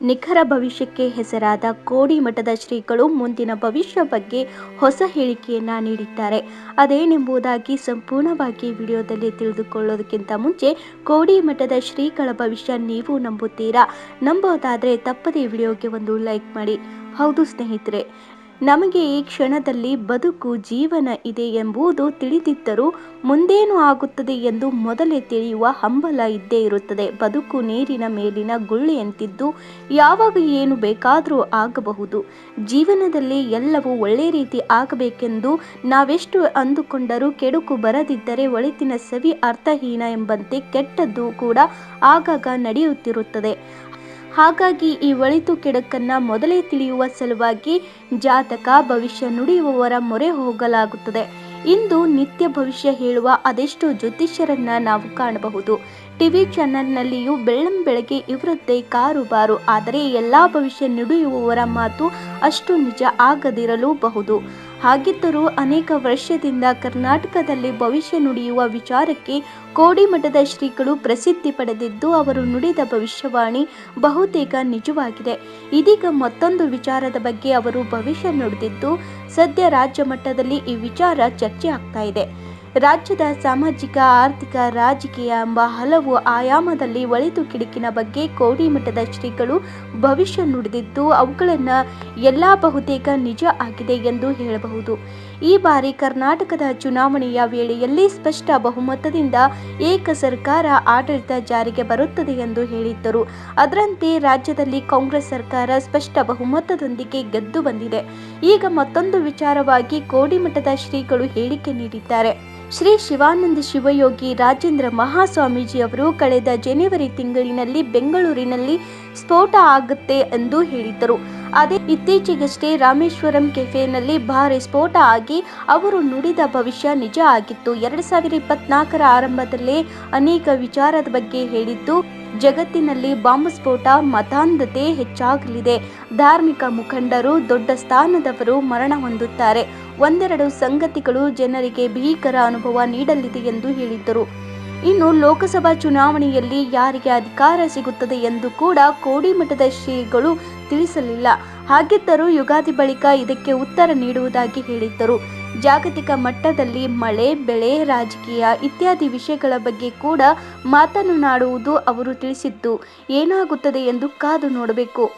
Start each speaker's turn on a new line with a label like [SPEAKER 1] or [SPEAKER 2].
[SPEAKER 1] ನಿಖರ ಭವಿಷ್ಯಕ್ಕೆ ಹೆಸರಾದ ಕೋಡಿಮಠದ ಶ್ರೀಗಳು ಮುಂದಿನ ಭವಿಷ್ಯ ಬಗ್ಗೆ ಹೊಸ ಹೇಳಿಕೆಯನ್ನ ನೀಡಿದ್ದಾರೆ. ಅದೇನೆಂಬುದಾಗಿ ಸಂಪೂರ್ಣವಾಗಿ ವಿಡಿಯೋದಲ್ಲಿ ತಿಳಿದುಕೊಳ್ಳೋದಕ್ಕಿಂತ ಮುಂಚೆ ಕೋಡಿಮಠದ ಶ್ರೀಗಳ ಭವಿಷ್ಯ ನೀವು ನಂಬುತ್ತೀರಾ? ನಂಬೋದಾದರೆ ತಪ್ಪದೇ ವಿಡಿಯೋಗೆ ಒಂದು ಲೈಕ್ ಮಾಡಿ. ಹೌದು ಸ್ನೇಹಿತರೆ ನಮಗೆ ಈ ಕ್ಷಣದಲ್ಲಿ ಬದುಕು ಜೀವನ ಇದೆ ಎಂಬುದು ತಿಳಿದಿದ್ದರೂ ಮುಂದೇನು ಆಗುತ್ತದೆ ಎಂದು ಮೊದಲೇ ತಿಳಿಯುವ ಹಂಬಲ ಇದ್ದೇ ಇರುತ್ತದೆ. ಬದುಕು ನೀರಿನ ಮೇಲಿನ ಗುಳ್ಳೆಯಂತಿದ್ದು ಯಾವಾಗ ಏನು ಬೇಕಾದರೂ ಆಗಬಹುದು. ಜೀವನದಲ್ಲಿ ಎಲ್ಲವೂ ಒಳ್ಳೆ ರೀತಿ ಆಗಬೇಕೆಂದು ನಾವೆಷ್ಟು ಅಂದುಕೊಂಡರೂ ಕೆಡುಕು ಬರದಿದ್ದರೆ ಒಳಿತಿನ ಸವಿ ಅರ್ಥಹೀನ ಎಂಬಂತೆ ಕೆಟ್ಟದ್ದು ಕೂಡ ಆಗಾಗ ನಡೆಯುತ್ತಿರುತ್ತದೆ. ಹಾಗಾಗಿ ಈ ಒಳಿತು ಕೆಡಕನ್ನು ಮೊದಲೇ ತಿಳಿಯುವ ಸಲುವಾಗಿ ಜಾತಕ ಭವಿಷ್ಯ ನುಡಿಯುವವರ ಮೊರೆ ಹೋಗಲಾಗುತ್ತದೆ. ಇಂದು ನಿತ್ಯ ಭವಿಷ್ಯ ಹೇಳುವ ಅದೆಷ್ಟೋ ಜ್ಯೋತಿಷ್ಯರನ್ನ ನಾವು ಕಾಣಬಹುದು. ಟಿವಿ ಚಾನೆಲ್ನಲ್ಲಿಯೂ ಬೆಳ್ಳಂ ಬೆಳಗ್ಗೆ ಇವರದ್ದೇ ಕಾರುಬಾರು ಆದರೆ ಎಲ್ಲ ಭವಿಷ್ಯ ನುಡಿಯುವವರ ಮಾತು ಅಷ್ಟು ನಿಜ ಆಗದಿರಲೂಬಹುದು. ಹಾಗಿದ್ದರೂ ಅನೇಕ ವರ್ಷದಿಂದ ಕರ್ನಾಟಕದಲ್ಲಿ ಭವಿಷ್ಯ ನುಡಿಯುವ ವಿಚಾರಕ್ಕೆ ಕೋಡಿಮಠದ ಶ್ರೀಗಳು ಪ್ರಸಿದ್ಧಿ ಪಡೆದಿದ್ದು ಅವರು ನುಡಿದ ಭವಿಷ್ಯವಾಣಿ ಬಹುತೇಕ ನಿಜವಾಗಿದೆ. ಇದೀಗ ಮತ್ತೊಂದು ವಿಚಾರದ ಬಗ್ಗೆ ಅವರು ಭವಿಷ್ಯ ನುಡಿದಿದ್ದು, ಸದ್ಯ ರಾಜ್ಯ ಮಟ್ಟದಲ್ಲಿ ಈ ವಿಚಾರ ಚರ್ಚೆ ಆಗ್ತಾ ಇದೆ. ರಾಜ್ಯದ ಸಾಮಾಜಿಕ, ಆರ್ಥಿಕ, ರಾಜಕೀಯ ಎಂಬ ಹಲವು ಆಯಾಮದಲ್ಲಿ ಒಳಿತು ಕಿಡುಕಿನ ಬಗ್ಗೆ ಕೋಡಿಮಠದ ಶ್ರೀಗಳು ಭವಿಷ್ಯ ನುಡಿದಿದ್ದು, ಅವುಗಳನ್ನು ಎಲ್ಲ ಬಹುತೇಕ ನಿಜ ಆಗಿದೆ ಎಂದು ಹೇಳಬಹುದು. ಈ ಬಾರಿ ಕರ್ನಾಟಕದ ಚುನಾವಣೆಯ ವೇಳೆಯಲ್ಲಿ ಸ್ಪಷ್ಟ ಬಹುಮತದಿಂದ ಏಕ ಸರ್ಕಾರ ಆಡಳಿತ ಜಾರಿಗೆ ಬರುತ್ತದೆ ಎಂದು ಹೇಳಿದ್ದರು. ಅದರಂತೆ ರಾಜ್ಯದಲ್ಲಿ ಕಾಂಗ್ರೆಸ್ ಸರ್ಕಾರ ಸ್ಪಷ್ಟ ಬಹುಮತದೊಂದಿಗೆ ಗೆದ್ದು ಬಂದಿದೆ. ಈಗ ಮತ್ತೊಂದು ವಿಚಾರವಾಗಿ ಕೋಡಿಮಠದ ಶ್ರೀಗಳು ಹೇಳಿಕೆ ನೀಡಿದ್ದಾರೆ. ಶ್ರೀ ಶಿವಾನಂದ ಶಿವಯೋಗಿ ರಾಜೇಂದ್ರ ಮಹಾಸ್ವಾಮೀಜಿ ಅವರು ಕಳೆದ ಜನವರಿ ತಿಂಗಳಿನಲ್ಲಿ ಬೆಂಗಳೂರಿನಲ್ಲಿ ಸ್ಫೋಟ ಆಗುತ್ತೆ ಎಂದು ಹೇಳಿದ್ದರು. ಅದೇ ಇತ್ತೀಚೆಗಷ್ಟೇ ರಾಮೇಶ್ವರಂ ಕೆಫೆನಲ್ಲಿ ಭಾರಿ ಸ್ಫೋಟ ಆಗಿ ಅವರು ನುಡಿದ ಭವಿಷ್ಯ ನಿಜ ಆಗಿತ್ತು. ಎರಡ್ ಸಾವಿರ ಇಪ್ಪತ್ನಾಲ್ಕರ ಆರಂಭದಲ್ಲೇ ಅನೇಕ ವಿಚಾರದ ಬಗ್ಗೆ ಹೇಳಿದ್ದು, ಜಗತ್ತಿನಲ್ಲಿ ಬಾಂಬ್ ಸ್ಫೋಟ, ಮತಾಂಧತೆ ಹೆಚ್ಚಾಗಲಿದೆ. ಧಾರ್ಮಿಕ ಮುಖಂಡರು ದೊಡ್ಡ ಸ್ಥಾನದವರು ಮರಣ ಹೊಂದುತ್ತಾರೆ. ಒಂದೆರಡು ಸಂಗತಿಗಳು ಜನರಿಗೆ ಭೀಕರ ಅನುಭವ ನೀಡಲಿದೆ ಎಂದು ಹೇಳಿದ್ದರು. ಇನ್ನು ಲೋಕಸಭಾ ಚುನಾವಣೆಯಲ್ಲಿ ಯಾರಿಗೆ ಅಧಿಕಾರ ಸಿಗುತ್ತದೆ ಎಂದು ಕೂಡ ಕೋಡಿಮಠದ ಶ್ರೀಗಳು ತಿಳಿಸಲಿಲ್ಲ. ಹಾಗಿದ್ದರೂ ಯುಗಾದಿ ಬಳಿಕ ಇದಕ್ಕೆ ಉತ್ತರ ನೀಡುವುದಾಗಿ ಹೇಳಿದ್ದರು. ಜಾಗತಿಕ ಮಟ್ಟದಲ್ಲಿ ಮಳೆ, ಬೆಳೆ, ರಾಜಕೀಯ ಇತ್ಯಾದಿ ವಿಷಯಗಳ ಬಗ್ಗೆ ಕೂಡ ಮಾತನಾಡುವುದು ಅವರು ತಿಳಿಸಿದ್ದು ಏನಾಗುತ್ತದೆ ಎಂದು ಕಾದು ನೋಡಬೇಕು.